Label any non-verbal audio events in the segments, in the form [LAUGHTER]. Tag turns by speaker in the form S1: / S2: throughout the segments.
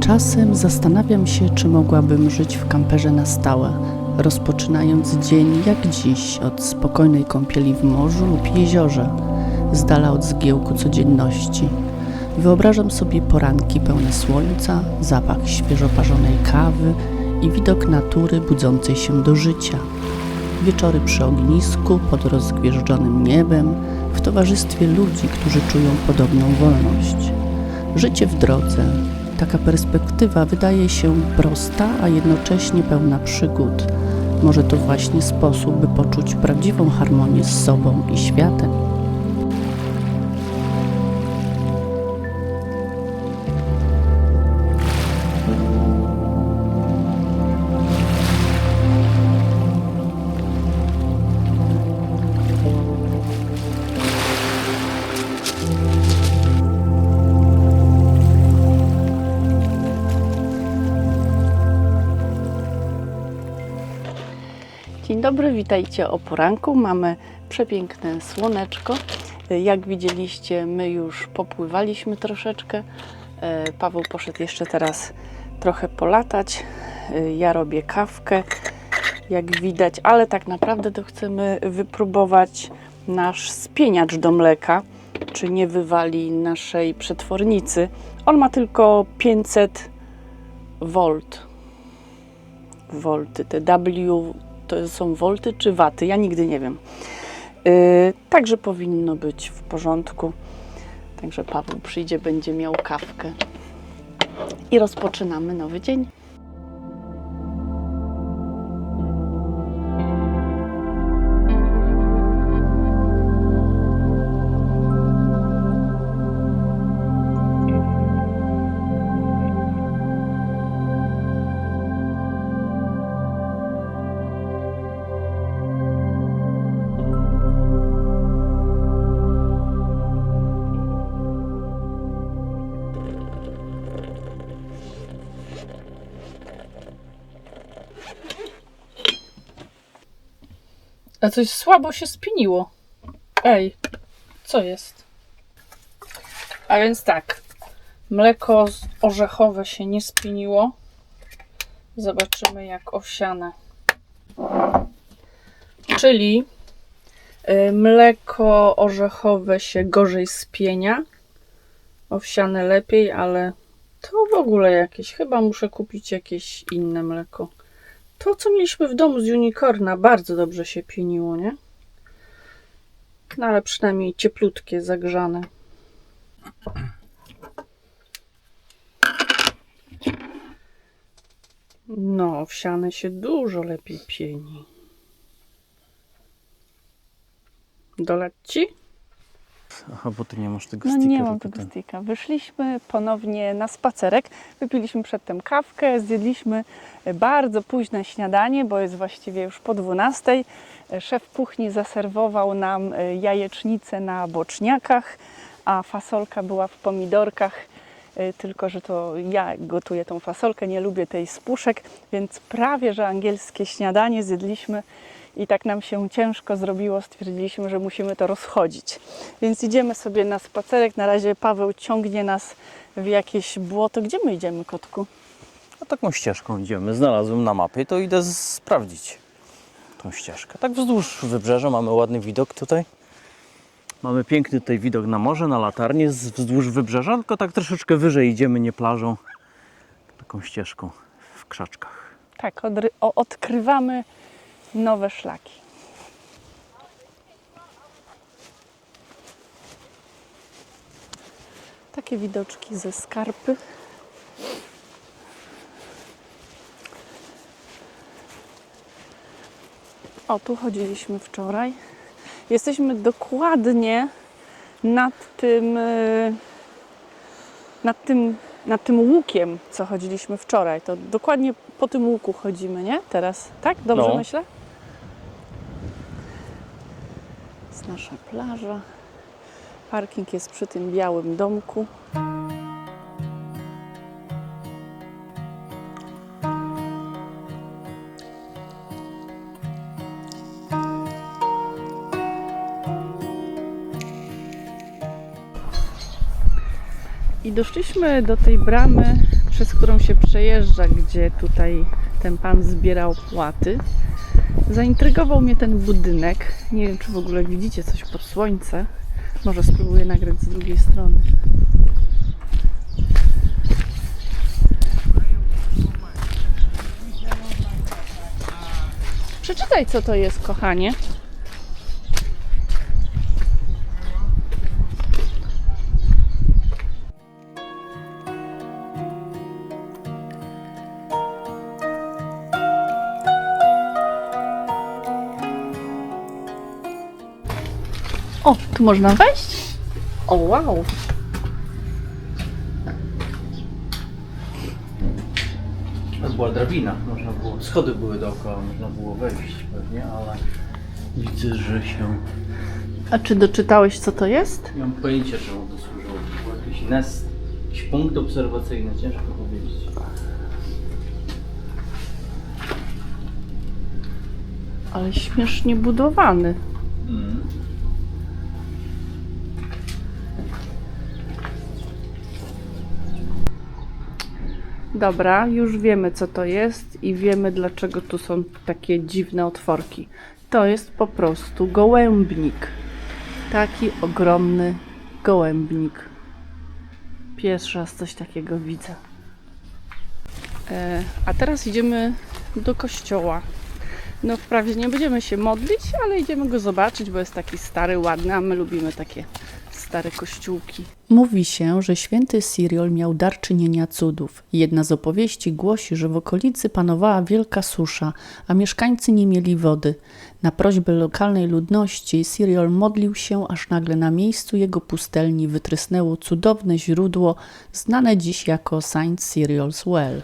S1: Czasem zastanawiam się, czy mogłabym żyć w kamperze na stałe, rozpoczynając dzień jak dziś od spokojnej kąpieli w morzu lub jeziorze, z dala od zgiełku codzienności. Wyobrażam sobie poranki pełne słońca, zapach świeżo parzonej kawy i widok natury budzącej się do życia. Wieczory przy ognisku, pod rozgwieżdżonym niebem, w towarzystwie ludzi, którzy czują podobną wolność. Życie w drodze. Taka perspektywa wydaje się prosta, a jednocześnie pełna przygód. Może to właśnie sposób, by poczuć prawdziwą harmonię z sobą i światem. Dobry, witajcie o poranku. Mamy przepiękne słoneczko. Jak widzieliście, my już popływaliśmy troszeczkę. E, Paweł poszedł jeszcze teraz trochę polatać. E, Ja robię kawkę, jak widać, ale tak naprawdę to chcemy wypróbować nasz spieniacz do mleka, czy nie wywali naszej przetwornicy. On ma tylko 500 V. Volty, te W to są wolty czy waty, ja nigdy nie wiem. Yy, także powinno być w porządku. Także Paweł przyjdzie, będzie miał kawkę. I rozpoczynamy nowy dzień.
S2: A coś słabo się spiniło. Ej, co jest? A więc tak, mleko orzechowe się nie spiniło. Zobaczymy jak owsiane. Czyli y, mleko orzechowe się gorzej spienia, owsiane lepiej, ale to w ogóle jakieś. Chyba muszę kupić jakieś inne mleko. To, co mieliśmy w domu z unicorna, bardzo dobrze się pieniło, nie? No ale przynajmniej cieplutkie, zagrzane. No, owsiane się dużo lepiej pieni. Dolać ci?
S3: Aha, bo ty nie masz tego
S4: No
S3: sticka.
S4: nie mam tego sticka. Wyszliśmy ponownie na spacerek. Wypiliśmy przedtem kawkę, zjedliśmy bardzo późne śniadanie, bo jest właściwie już po 12. Szef kuchni zaserwował nam jajecznicę na boczniakach, a fasolka była w pomidorkach. Tylko, że to ja gotuję tą fasolkę, nie lubię tej z puszek, więc prawie, że angielskie śniadanie zjedliśmy i tak nam się ciężko zrobiło. Stwierdziliśmy, że musimy to rozchodzić. Więc idziemy sobie na spacerek. Na razie Paweł ciągnie nas w jakieś błoto. Gdzie my idziemy, kotku?
S3: A taką ścieżką idziemy. Znalazłem na mapie, to idę sprawdzić tą ścieżkę. Tak wzdłuż wybrzeża mamy ładny widok tutaj. Mamy piękny tutaj widok na morze, na latarnię z- wzdłuż wybrzeża, tylko tak troszeczkę wyżej idziemy, nie plażą, taką ścieżką w krzaczkach.
S4: Tak, odkrywamy nowe szlaki. Takie widoczki ze skarpy. O, tu chodziliśmy wczoraj. Jesteśmy dokładnie nad tym, y, nad tym, nad tym łukiem, co chodziliśmy wczoraj. To dokładnie po tym łuku chodzimy, nie? Teraz, tak? Dobrze
S3: No.
S4: myślę? Jest nasza plaża. Parking jest przy tym białym domku. I doszliśmy do tej bramy,
S1: przez którą się przejeżdża, gdzie tutaj ten pan zbierał płaty. Zaintrygował mnie ten budynek. Nie wiem, czy w ogóle widzicie coś pod słońce. Może spróbuję nagrać z drugiej strony. Przeczytaj, co to jest, kochanie. O, tu można wejść? O, wow.
S3: To była drabina, można było, schody były dookoła, można było wejść pewnie, ale widzę, że się...
S1: A czy doczytałeś, co to jest?
S3: Nie mam pojęcia, czemu to służyło. To był jakiś nest, jakiś punkt obserwacyjny, ciężko powiedzieć.
S1: Ale śmiesznie budowany.
S3: Mm.
S1: Dobra, już wiemy co to jest i wiemy dlaczego tu są takie dziwne otworki. To jest po prostu gołębnik. Taki ogromny gołębnik. Pierwszy raz coś takiego widzę. E, a teraz idziemy do kościoła. No wprawdzie nie będziemy się modlić, ale idziemy go zobaczyć, bo jest taki stary, ładny, a my lubimy takie stare kościółki.
S5: Mówi się, że święty Cyril miał dar czynienia cudów. Jedna z opowieści głosi, że w okolicy panowała wielka susza, a mieszkańcy nie mieli wody. Na prośbę lokalnej ludności Cyril modlił się, aż nagle na miejscu jego pustelni wytrysnęło cudowne źródło, znane dziś jako Saint Cyril's Well.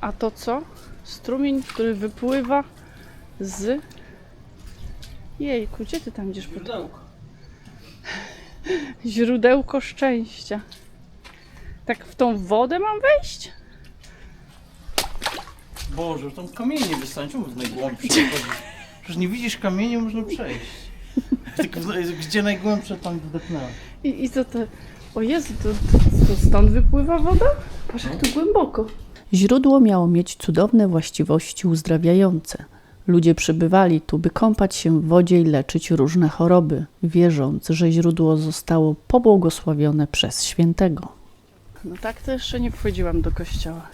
S1: A to co? Strumień, który wypływa z. Jejku, gdzie ty tam idziesz po to? Źródełko szczęścia. Tak w tą wodę mam wejść?
S3: Boże, tam kamienie wystarczy, czemu w najgłębsze wchodzisz? Przecież nie widzisz kamienia, można przejść. [LAUGHS] Tylko gdzie najgłębsze tam wdepnęłem.
S1: I, i co to? O Jezu, to, to, to stąd wypływa woda? Patrz jak tu głęboko.
S5: Źródło miało mieć cudowne właściwości uzdrawiające. Ludzie przybywali tu, by kąpać się w wodzie i leczyć różne choroby, wierząc, że źródło zostało pobłogosławione przez świętego.
S1: No tak to jeszcze nie wchodziłam do kościoła.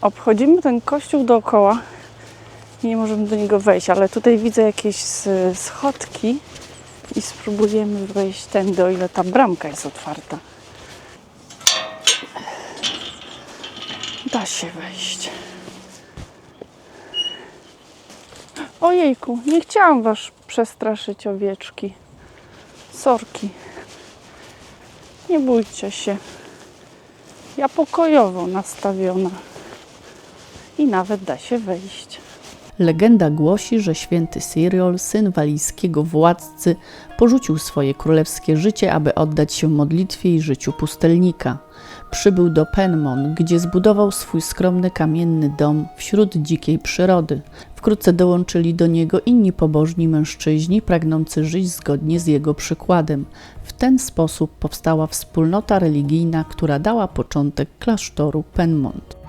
S1: Obchodzimy ten kościół dookoła i nie możemy do niego wejść, ale tutaj widzę jakieś s- schodki i spróbujemy wejść tędy, o ile ta bramka jest otwarta. Da się wejść. Ojejku, nie chciałam was przestraszyć owieczki. Sorki. Nie bójcie się. Ja pokojowo nastawiona. I nawet da się wejść.
S5: Legenda głosi, że święty Cyril, syn walijskiego władcy, porzucił swoje królewskie życie, aby oddać się modlitwie i życiu pustelnika. Przybył do Penmon, gdzie zbudował swój skromny kamienny dom wśród dzikiej przyrody. Wkrótce dołączyli do niego inni pobożni mężczyźni, pragnący żyć zgodnie z jego przykładem. W ten sposób powstała wspólnota religijna, która dała początek klasztoru Penmont.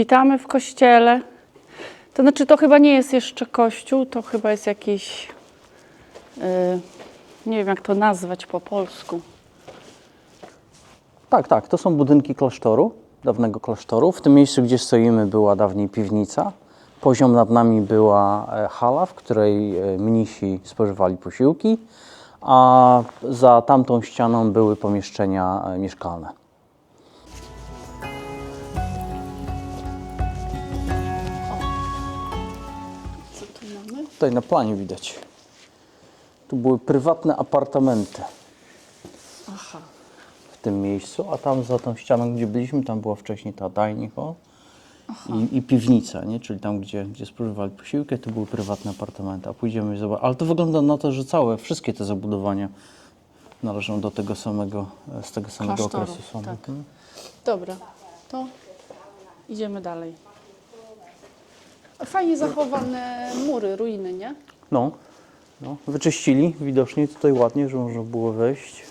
S1: Witamy w kościele. To znaczy, to chyba nie jest jeszcze kościół, to chyba jest jakiś. Yy, nie wiem, jak to nazwać po polsku.
S3: Tak, tak, to są budynki klasztoru, dawnego klasztoru. W tym miejscu, gdzie stoimy, była dawniej piwnica. Poziom nad nami była e, hala, w której e, mnisi spożywali posiłki, a za tamtą ścianą były pomieszczenia e, mieszkalne. Tutaj na planie widać. Tu były prywatne apartamenty.
S1: Aha.
S3: tym miejscu, a tam za tą ścianą, gdzie byliśmy, tam była wcześniej ta dining hall i, i piwnica, nie? czyli tam, gdzie, gdzie spożywali posiłki, to były prywatne apartamenty, a pójdziemy zobaczyć. Ale to wygląda na to, że całe, wszystkie te zabudowania należą do tego samego, z tego samego
S2: Klasztoru,
S3: okresu. Są.
S2: tak. Dobra, to idziemy dalej. Fajnie zachowane mury, ruiny, nie?
S3: No, no, wyczyścili widocznie tutaj ładnie, że można było wejść.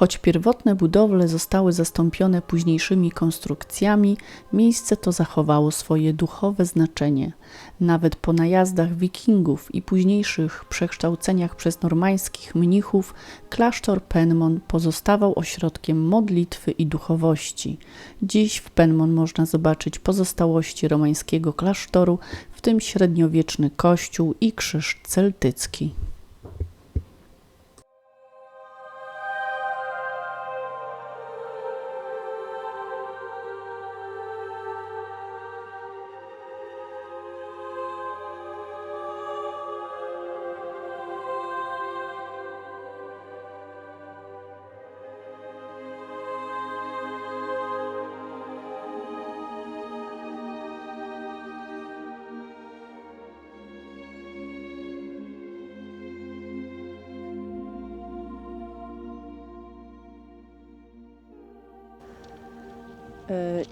S6: Choć pierwotne budowle zostały zastąpione późniejszymi konstrukcjami, miejsce to zachowało swoje duchowe znaczenie. Nawet po najazdach wikingów i późniejszych przekształceniach przez normańskich mnichów, klasztor Penmon pozostawał ośrodkiem modlitwy i duchowości. Dziś w Penmon można zobaczyć pozostałości romańskiego klasztoru, w tym średniowieczny kościół i krzyż celtycki.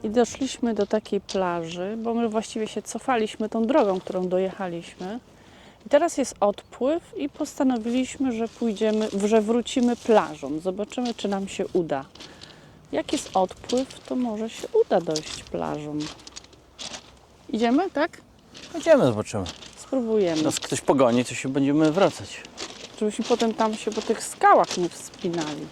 S1: I doszliśmy do takiej plaży, bo my właściwie się cofaliśmy tą drogą, którą dojechaliśmy. I teraz jest odpływ i postanowiliśmy, że pójdziemy, że wrócimy plażą. Zobaczymy, czy nam się uda. Jak jest odpływ, to może się uda dojść plażą. Idziemy, tak?
S3: Idziemy, zobaczymy.
S1: Spróbujemy.
S3: Nas ktoś pogoni, to się będziemy wracać.
S1: Żebyśmy potem tam się po tych skałach nie wspinali.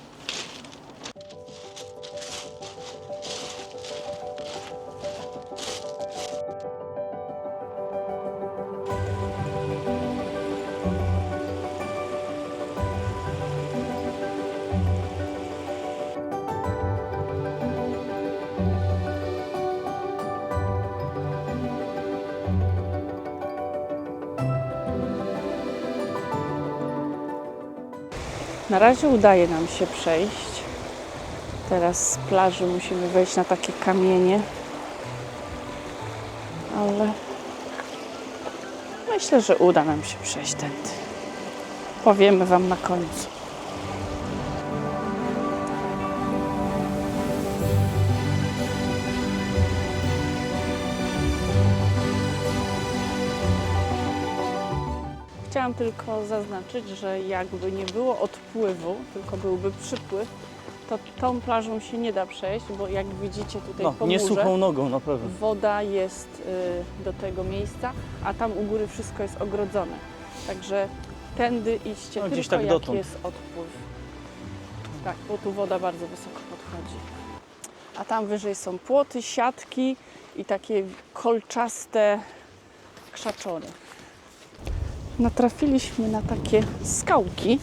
S1: Na razie udaje nam się przejść. Teraz z plaży musimy wejść na takie kamienie. Ale myślę, że uda nam się przejść tędy. Powiemy Wam na końcu. Chciałam tylko zaznaczyć, że jakby nie było odpływu, tylko byłby przypływ, to tą plażą się nie da przejść, bo jak widzicie tutaj
S3: No,
S1: po
S3: nie
S1: murze,
S3: suchą nogą na pewno.
S1: woda jest y, do tego miejsca, a tam u góry wszystko jest ogrodzone. Także tędy iście
S3: No,
S1: tylko
S3: tak
S1: jak
S3: dotąd.
S1: jest odpływ. Tak, bo tu woda bardzo wysoko podchodzi. A tam wyżej są płoty, siatki i takie kolczaste krzaczory. Natrafiliśmy na takie skałki. Y,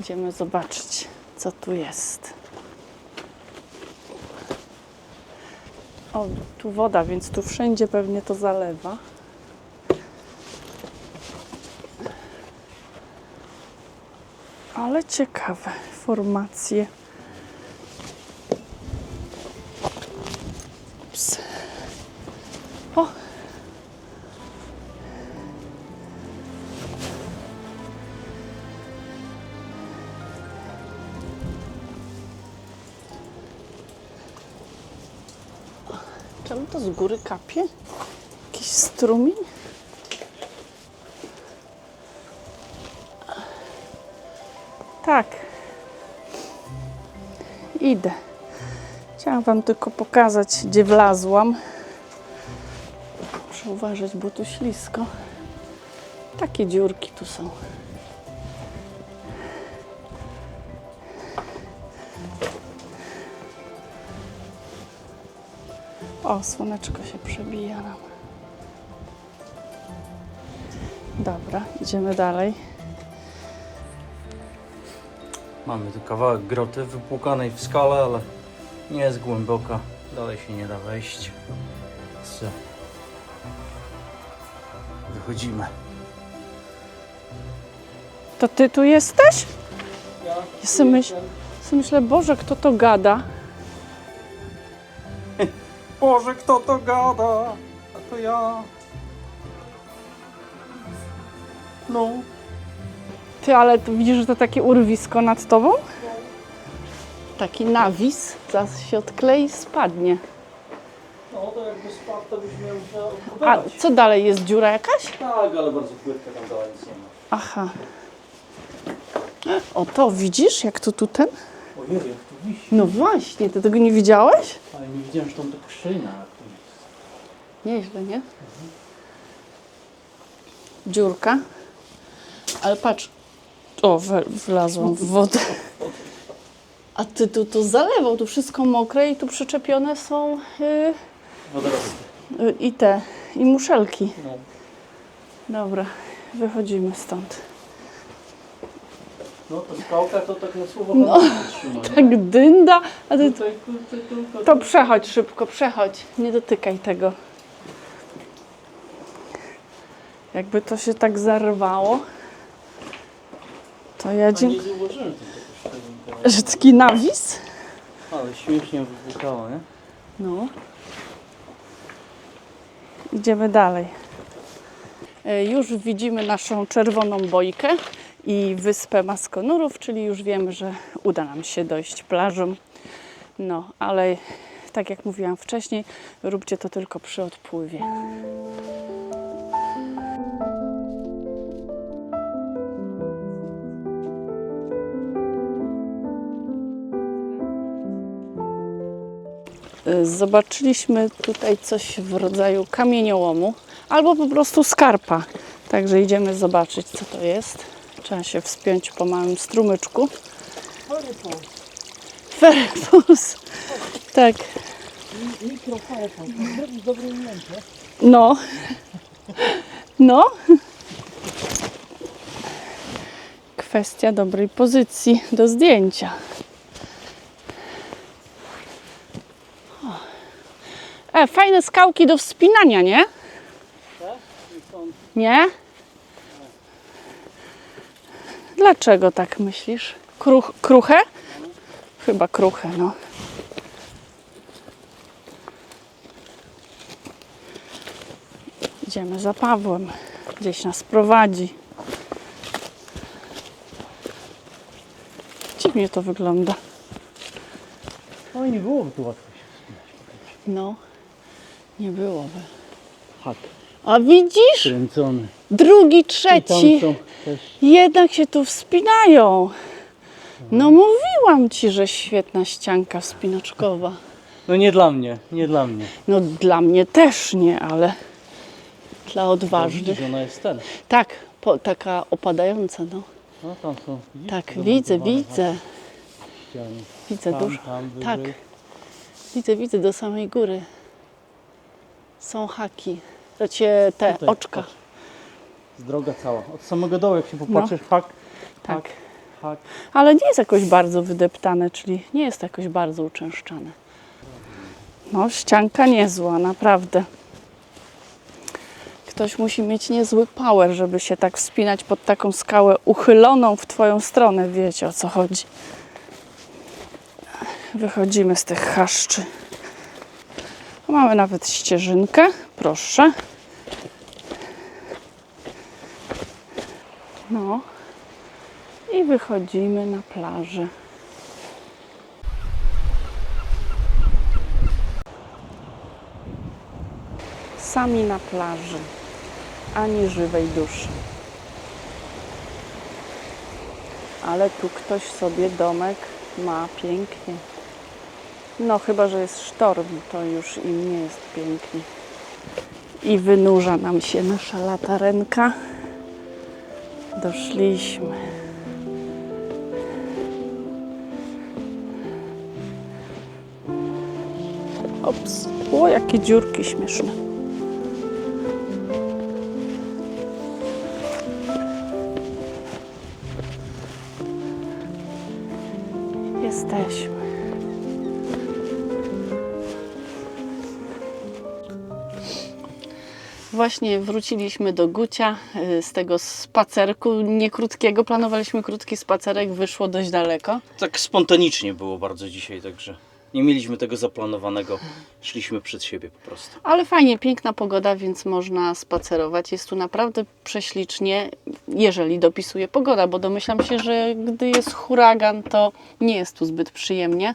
S1: Idziemy zobaczyć, co tu jest. O, tu woda, więc tu wszędzie pewnie to zalewa. Ale ciekawe formacje. Góry kapie? Jakiś strumień? Tak. Idę. Chciałam Wam tylko pokazać, gdzie wlazłam. Muszę uważać, bo tu ślisko. Takie dziurki tu są. O, słoneczko się przebija nam. Dobra, idziemy dalej.
S3: Mamy tu kawałek groty wypłukanej w skale, ale nie jest głęboka. Dalej się nie da wejść. Co? Wychodzimy.
S1: To ty tu jesteś?
S3: Ja
S1: Ja sobie myśl, sobie myślę, Boże, kto to gada?
S3: Boże, kto to gada? A to ja. No.
S1: Ty, ale tu widzisz, że to takie urwisko nad tobą? Taki nawis, zaraz się odklei i spadnie.
S3: No to jakby spadł, to byś miał
S1: A co dalej, jest dziura jakaś?
S3: Tak, ale bardzo płytka tam nic nie ma.
S1: Aha. O to, widzisz, jak to tu ten?
S3: Ojej, jak tu
S1: No właśnie, ty tego nie widziałeś?
S3: Ale nie widziałem, że tam tu jest.
S1: Nieźle, nie? Dziurka. Ale patrz. O, we, wlazłam w wodę. A ty tu to zalewał, tu wszystko mokre i tu przyczepione są y,
S3: Wodorosty.
S1: y, i te, i muszelki.
S3: No.
S1: Dobra, wychodzimy stąd.
S3: No to skałka to tak na słowo
S1: No.
S3: trzyma?
S1: Tak dynda, a ty
S3: Tutaj, kurczę, tylko...
S1: to przechodź szybko, przechodź. Nie dotykaj tego. Jakby to się tak zarwało, to ja dzie...
S3: nie zauważyłem tego szczelinka.
S1: Że taki nawis?
S3: Ale śmiesznie wybuchało, nie?
S1: No. Idziemy dalej. E, Już widzimy naszą czerwoną bojkę i wyspę Maskonurów, czyli już wiemy, że uda nam się dojść plażą. No, ale tak jak mówiłam wcześniej, róbcie to tylko przy odpływie. Zobaczyliśmy tutaj coś w rodzaju kamieniołomu albo po prostu skarpa. Także idziemy zobaczyć, co to jest. Trzeba się wspiąć po małym strumyczku. Ferypuls. Tak. No. No. Kwestia dobrej pozycji do zdjęcia. E, fajne skałki do wspinania, nie? Nie? Dlaczego tak myślisz? Kruch, kruche? Chyba kruche, no. Idziemy za Pawłem. Gdzieś nas prowadzi. Dziwnie to wygląda.
S3: No i nie byłoby tu łatwo się wspinać.
S1: No, nie byłoby.
S3: Hak
S1: A widzisz?
S3: kręcony.
S1: Drugi,
S3: I tam
S1: trzeci.
S3: są.
S1: Jednak się tu wspinają. No mówiłam ci, że świetna ścianka wspinaczkowa.
S3: No nie dla mnie, nie dla mnie.
S1: No dla mnie też nie, ale dla odważnych.
S3: Widzisz, ona jest ten.
S1: Tak, po, taka opadająca, no.
S3: No tam są. widzisz,
S1: Tak,
S3: zamontowane
S1: widzę, widzę.
S3: ściany.
S1: Widzę
S3: Tam,
S1: dużo.
S3: tam,
S1: Tak, widzę, widzę do samej góry. Są haki. Cię te
S3: Tutaj,
S1: oczka.
S3: patrz. Droga cała. Od samego dołu, jak się popatrzysz, hak,
S1: Tak.
S3: hak.
S1: Ale nie jest jakoś bardzo wydeptane, czyli nie jest jakoś bardzo uczęszczane. No, ścianka niezła, naprawdę. Ktoś musi mieć niezły power, żeby się tak wspinać pod taką skałę uchyloną w Twoją stronę. Wiecie o co chodzi. Wychodzimy z tych chaszczy. Mamy nawet ścieżynkę, proszę. No i wychodzimy na plażę. Sami na plaży, ani żywej duszy. Ale tu ktoś sobie domek ma pięknie. No chyba, że jest sztorm, to już im nie jest pięknie. I wynurza nam się nasza latarenka. Doszliśmy. Ops, o jakie dziurki śmieszne. Jesteśmy. Właśnie wróciliśmy do Gucia y, z tego spacerku, nie krótkiego. Planowaliśmy krótki spacerek, wyszło dość daleko.
S3: Tak spontanicznie było bardzo dzisiaj, także nie mieliśmy tego zaplanowanego. Szliśmy przed siebie po prostu.
S1: Ale fajnie, piękna pogoda, więc można spacerować. Jest tu naprawdę prześlicznie, jeżeli dopisuje pogoda, bo domyślam się, że gdy jest huragan, to nie jest tu zbyt przyjemnie.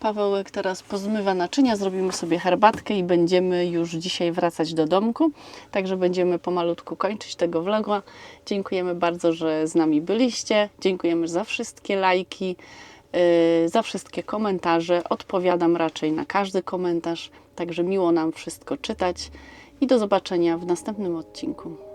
S1: Pawełek teraz pozmywa naczynia, zrobimy sobie herbatkę i będziemy już dzisiaj wracać do domku. Także będziemy pomalutku kończyć tego vloga. Dziękujemy bardzo, że z nami byliście. Dziękujemy za wszystkie lajki, yy, za wszystkie komentarze. Odpowiadam raczej na każdy komentarz, także miło nam wszystko czytać i do zobaczenia w następnym odcinku.